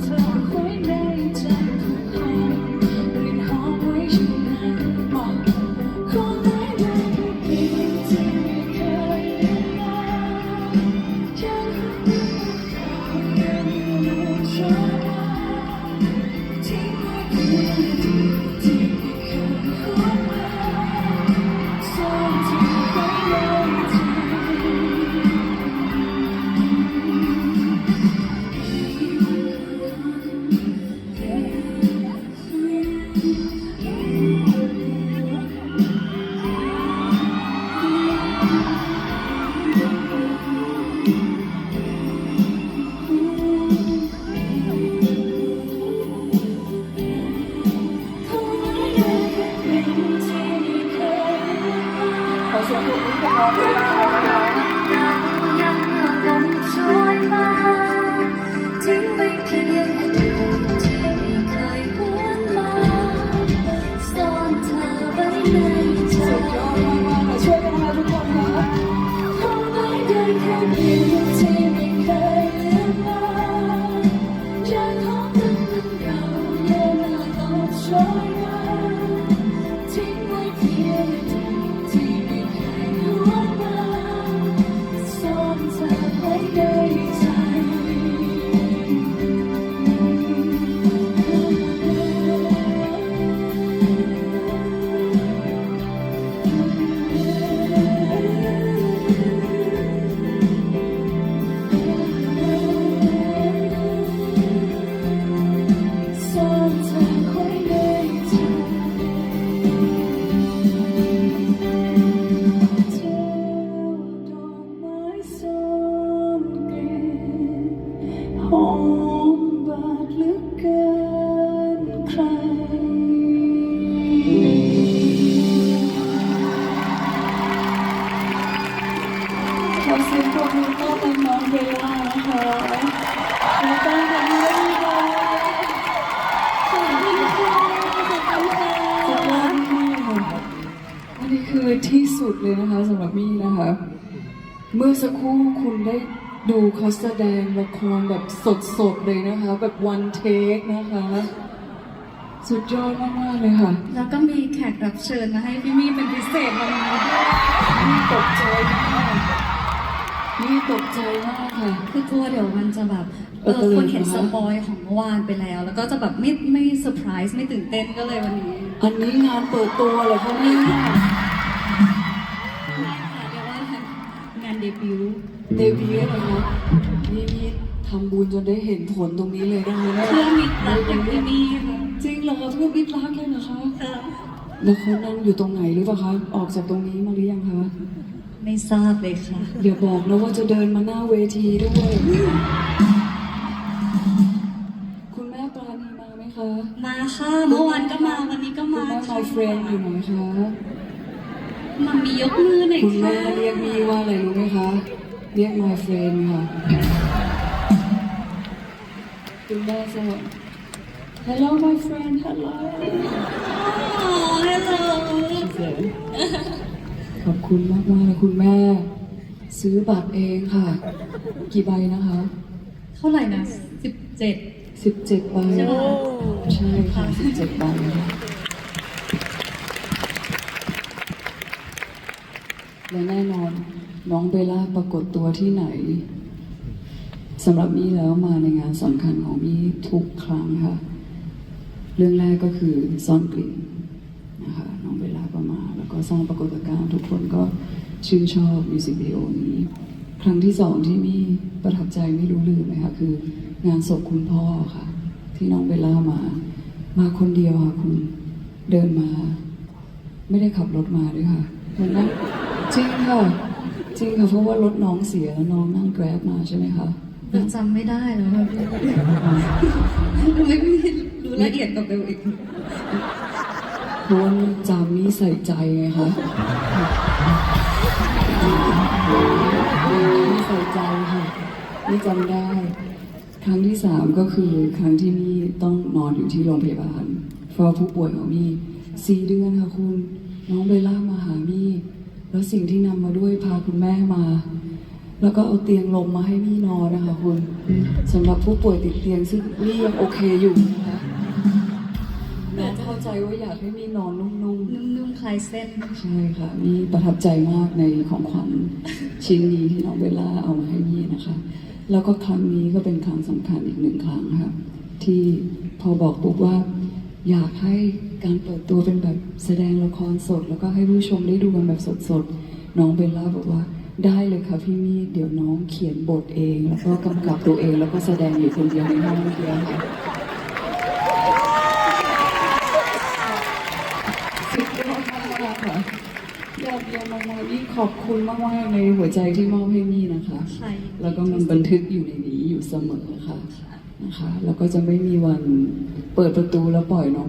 Thank. 谢谢 cùng 朵 นี้ก็เป็นน้องเยลานะคะแล้วก็ขอบคุณด้วยค่ะขอบคุณค่ะขอบคุณค่ะสุดยดมากเอันนี้คือที่สุดเลยนะคะสำหรับมี่นะคะ เมื่อสักครู่คุณได้ดูเขาแสดงละครแบบสดๆเลยนะคะ แบบวันเทคนะคะ สุดยอดมากๆเลยค่ะ แล้วก็มีแขกรับเชิญมาให้พี่มี่เป็นพิเศษวันนี้ตกใจ มากค่ะ คือกลัวเดี๋ยวมันจะแบบ เอเอออคนเห็นเหรสอคะปอยของเมื่อวานไปแล้ว แล้วก็จะแบบไม่ไม่เซอร์ไพรส์ไม่ตื่นเต้นก็เลยวันนี้อันนี้งานเปิดตัวเหรอคะเนี่ยไม่ค่ะเดี๋ยวว่างานเดบิวต์เดบิวต์เหรอคะนี่นี่ทำบุญจนได้เห็นผลตรงนี้เลยนะคะเนี่ยเพื่อนมิตรรักอย่างที่นี่ค่ะจริงเหรอคะเพื่อนมิตรรักเลยเหรอคะเออแล้วเขานั่งอยู่ตรงไหนหรือเปล่าคะ ออกจากตรงนี้มาหรือยังคะ ไม่ทราบเลยค่ะ เดี๋ยวบอกนะว่าจะเดินมาหน้าเวทีด้วย คุณแม่ปราณีมาไหมคะมาค่ะ เมื่อวานก็มา วันนี้ก็คุณมาแม่ค่ะ my friend อยู่ไหนคะมันมียกมือหน่อยคุณค่ะแม่เรียกมี่ว่าอะไรรู้ไหมคะ เรียก my friend ค่ะ คุณแม่สวัสดี Hello my friend Hello อ๋อฮัลโหลข อบคุณมากมากๆเลยคุณแม่ ซื้อบัตรเองค่ะ กี่ใบนะคะ เท่าไหร่นะสิบเจ็ดสิบเจ็ดใบใช่ปะใช่ค่ะสิบเจ็ดใบค่ะและแน่นอนน้องเบลล่าปรากฏตัวที่ไหนสำหรับมี่แล้วมาในงานสำคัญของมี่ทุกครั้งค่ะ เรื่องแรกก็คือซ่อนกลิ่นนะคะน้องเบลล่า ก็มาแล้วก็สร้างปรากฏการณ์ทุกคนก็ชื่นชอบมิวสิกวิดีโอนี้ ครั้งที่สองที่มี่ประทับใจไม่รู้ลืมเลยค่ะคืองานศพคุณพ่อค่ะ ที่น้องเบลล่ามา มาคนเดียวค่ะคุณเดินมา ไม่ได้ขับรถมาด้วยค่ะมันนั่งจริงค่ะจริงค่ะเพราะว่ารถน้องเสียแล้วน้องนั่งแกร็บมาใช่ไหมคะเราจำไม่ได้แล้วอะไม่ไม่รู้ละเอียดกว่าเบลอีกเพ ราะว่าจามี่ใส่ใจไงคะมี่ใส่ใจค่ะนี่จำได้ ครั้งที่สามก็คือครั้งที่มี่ต้องนอนอยู่ที่โรงพยาบาลเฝ้าผู้ป่วยของมี่สี่เดือนค่ะคุณ น้องเบลล่ามาหามี่แล้วสิ่งที่นำมาด้วยพาคุณแม่มา แล้วก็เอาเตียงลมมาให้มี่นอนนะคะคุณสำหรับผู้ป่วยติดเตียงซึ่งมี่ยังโอเคอยู่นะคะ ใจว่าอยากให้มี่นอนนุ่มๆนุ่มๆคลายเส้นใช่ค่ะ มีประทับใจมากในของขวัญชิ้นนี้ที่น้องเบลล่าเอามาให้มี่นะคะ แล้วก็ครั้งนี้ก็เป็นครั้งสำคัญอีกหนึ่งครั้งค่ะ ที่พอบอกปุ๊บว่า อยากให้การเปิดตัวเป็นแบบแสดงละครสด แล้วก็ให้ผู้ชมได้ดูกันแบบสดๆ น้องเบลล่าบอกว่าได้เลยค่ะพี่มี่เดี๋ยวน้องเขียนบทเอง แล้วก็กำกับตัวเองแล้วก็แสดงอยู่คนเดียวในห้องเดียวค่ะ สุดยอดมากๆค่ะยอดเยี่ยมมากๆนี่ขอบ คุณมากๆในหัวใจที่มอบให้มี่นะคะ ใช่แล้วก็มันบันทึกอยู่ในนี้อยู่เสมอค่ะ นะคะ แล้วก็จะไม่มีวันเปิดประตูแล้วปล่อยน้อง